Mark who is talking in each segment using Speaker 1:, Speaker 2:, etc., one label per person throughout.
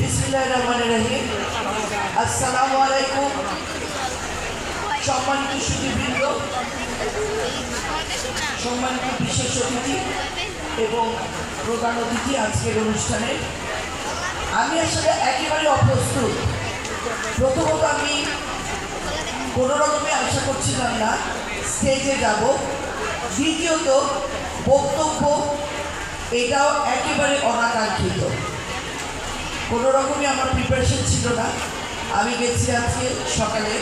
Speaker 1: বিসমিল্লাহ রহমান রহিম। আসসালামু আলাইকুম। সম্মানিত সুদীবৃন্দ সম্মানিত বিশেষ অতিথি এবং প্রধান অতিথি আজকের অনুষ্ঠানে। আমি আসলে একেবারে অপ্রস্তুত। প্রথমত আমি কোনো রকমে আশা করছিলাম না, স্টেজে যাব। দ্বিতীয়ত, বক্তব্য এটাও একেবারে অনাকাঙ্ক্ষিত। কোনো রকমই আমার প্রিপারেশন ছিল না। আমি গেছি আজকে সকালে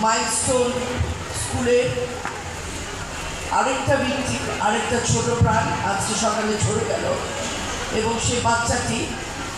Speaker 1: মাইলস্টোন স্কুলে আরেকটা ব্যক্তি, আরেকটা ছোট প্রাণ আজকে সকালে ঝরে গেল। এবং সে বাচ্চাটি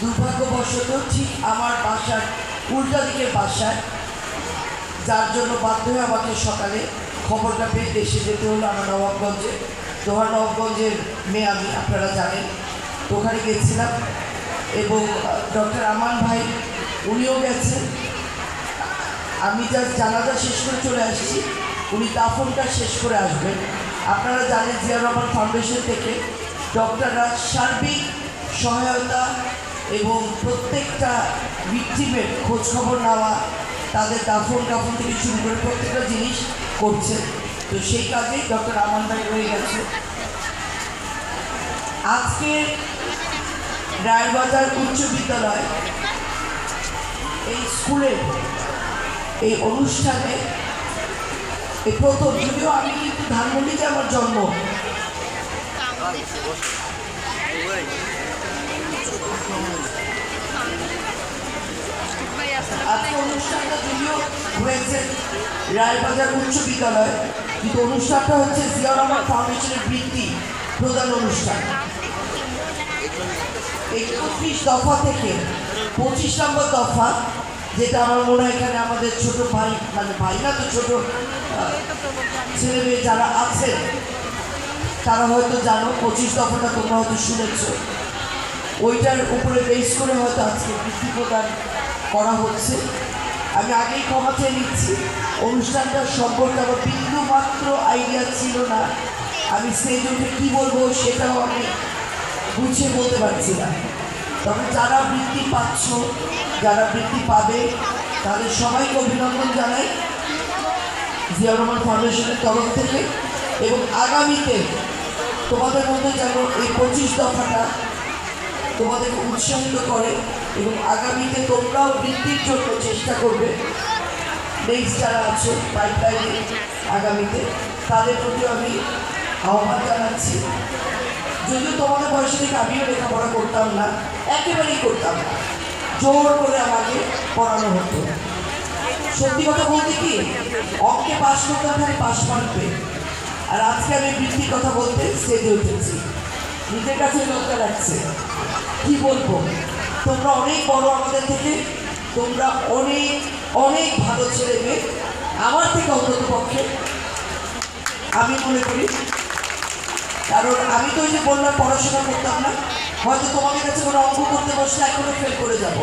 Speaker 1: দুর্ভাগ্যবশত ঠিক আমার বাসার উল্টা দিকের বাসায়। যার জন্য বাধ্য হয়ে আমাকে সকালে খবরটা পেয়ে দেশে যেতে হলো আমার নবাবগঞ্জে। দোহার নবাবগঞ্জের মেয়ে আমি, আপনারা জানেন। ওখানে গেছিলাম। এবং ডক্টর আমান ভাই, উনিও গেছেন। আমি জাস্ট জানাজা শেষ করে চলে আসছি। উনি দাফনটা শেষ করে আসবেন। আপনারা জানেন জিয়া রহমান ফাউন্ডেশন থেকে ডক্টররা সার্বিক সহায়তা এবং প্রত্যেকটা ভিক্টিমের খোঁজখবর নেওয়া, তাদের দাফন কাফন থেকে শুরু করে প্রত্যেকটা জিনিস করছে তো সেই কাজেই ডক্টর আমান ভাই রয়ে গেছে। আজকে রায়বাজার উচ্চ বিদ্যালয়। এই স্কুলের এই অনুষ্ঠানে এই প্রথম, যদিও আমি কিন্তু ধানমন্ডিতে আমার জন্ম। অনুষ্ঠানটা যদিও হয়েছে রায়বাজার উচ্চ বিদ্যালয়, কিন্তু অনুষ্ঠানটা হচ্ছে জিয়া রহমান ফাউন্ডেশনের বৃত্তি প্রদান অনুষ্ঠান। একত্রিশ দফা থেকে পঁচিশ নম্বর দফা যেটা আমার মনে হয় এখানে আমাদের ছোট ভাই মানে ভাই না তো ছোট আহ, ছেলে মেয়ে যারা আছেন তারা হয়তো জানো পঁচিশ দফাটা তোমরা হয়তো শুনেছ। ওইটার উপরে বেস করে হয়তো আজকে বৃত্তি প্রদান করা হচ্ছে। আমি আগেই ক্ষমা চেয়ে নিচ্ছি অনুষ্ঠানটা সম্পর্কে আমার বিন্দু মাত্র আইডিয়া ছিল না। আমি স্টেজে উঠে কী বলব সেটাও আমি গুছিয়ে বলতে পারছি না। তবে যারা বৃত্তি পাচ্ছ, যারা বৃত্তি পাবে, তাদের সবাইকে অভিনন্দন জানাই জিয়া রহমান ফাউন্ডেশনের তরফ থেকে। এবং আগামীতে তোমাদের মধ্যে যেন এই পঁচিশ দফাটা তোমাদেরকে উৎসাহিত করে এবং আগামীতে তোমরাও বৃত্তির জন্য চেষ্টা করবে। নেক্সট যারা আছে পাইপলাইনে আগামীতে, তাদের প্রতি আমি আহ্বান জানাচ্ছি। যদিও তোমাদের বয়সে থেকে আমিও লেখাপড়া করতাম না, একেবারেই করতাম না। জোর করে আমাকে পড়ানো হতো। সত্যি কথা বলতে কি, অঙ্কে পাশ করতে হবে পাশ মারবে আর আজকে আমি বৃত্তির কথা বলতে স্টেজে উঠেছি। নিজের কাছে লজ্জা লাগছে। কি বলব? তোমরা অনেক বড় আমাদের থেকে, তোমরা অনেক অনেক ভালো ছেলে মেয়ে। আমার থেকে অন্তত পক্ষে, আমি মনে করি কারণ আমি তো ওই যে বললাম পড়াশোনা করতাম না, হয়তো তোমাদের কাছে কোনো অঙ্ক করতে বসলে এখনও ফেল করে যাব।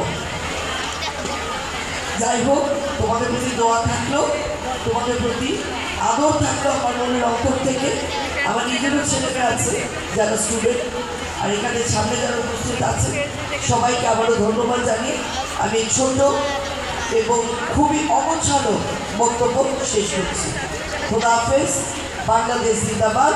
Speaker 1: যাই হোক, তোমাদের প্রতি দোয়া থাকল, তোমাদের প্রতি আদর থাকল আমার মনের অন্তর থেকে। আমার নিজেরও ছেলেমেয়ে আছে যারা স্টুডেন্ট আর এখানে সামনে যারা উপস্থিত আছে, সবাইকে আবারও ধন্যবাদ জানিয়ে আমি ছোট এবং খুবই অগোছালো বক্তব্য শেষ করছি। খোদা হাফেজ, বাংলাদেশ জিন্দাবাদ।